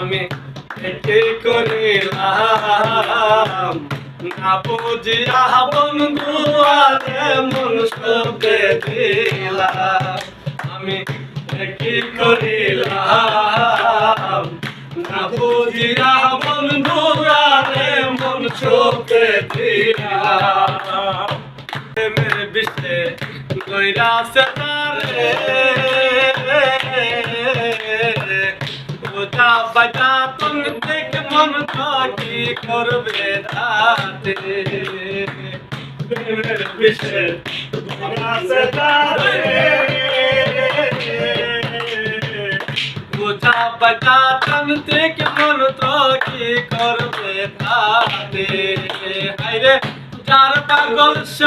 আমি কি করিলাম। না বুঝিয়া বন্ধু আরে মন শোকে দিলাম। আমি কি করিলাম। না বুঝিয়া বন্ধু আরে মন শোকে দিলাম। প্রেমের বিষে কইরা সে তারে বাজা তুন দেখ মন তো কি করবে রাতে তারে ওটা বাজা তুন দেখ মন তো কি করবে রাতে হায়রে যার পাগল সে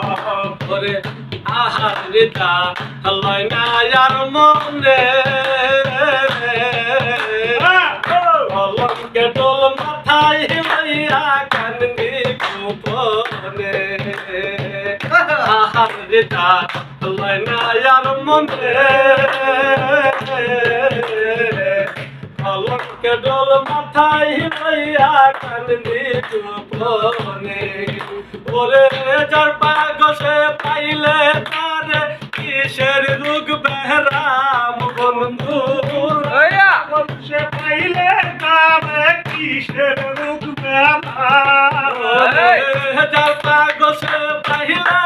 ওরে আহারে তা লয় না আর মনে অলঙ্কে ডোল মাথায় হিমাইয়া কান্দি গোপনে। আহারে তা লয় না আর মনে অলঙ্কে ডোল মাথায় হিমাইয়া কান্দি গোপনে। ওরে যার পাগসে পাইলে তারে কিসের রোগ বেহরাম বন্ধু? সে পাইলে তারে কিসের রোগ বেহরাম? পাগসে পাইলে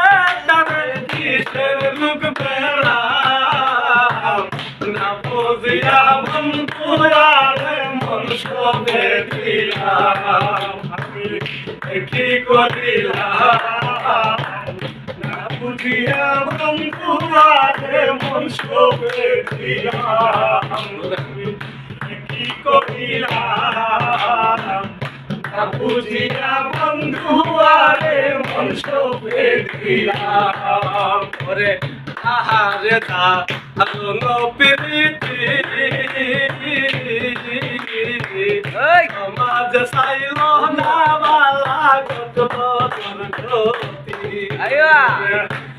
তারে কিসের রোগ বেহরাম? না বুঝিয়া বন্ধু আরে মন শোভে দিলাম। কি করিলাম? না বুঝিয়া বন্ধু আরে মন শোভে দিলাম কি করিলাম বুঝিয়া বন্ধু আরে মন শোভে দিলাম ওরে আহারে দা আলো প্রীতি। সমাজ সাইল না বালা কত দুর্গতি আহারে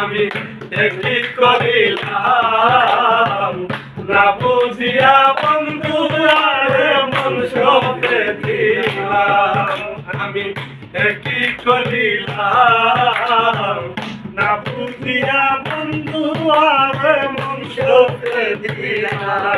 আমি একই করিলাম। না বুঝিয়া বন্ধুরার মন সবে দিলাম, আমি একই করিলাম। না বুঝিয়া বন্ধু, আর মন সবে দিলাম।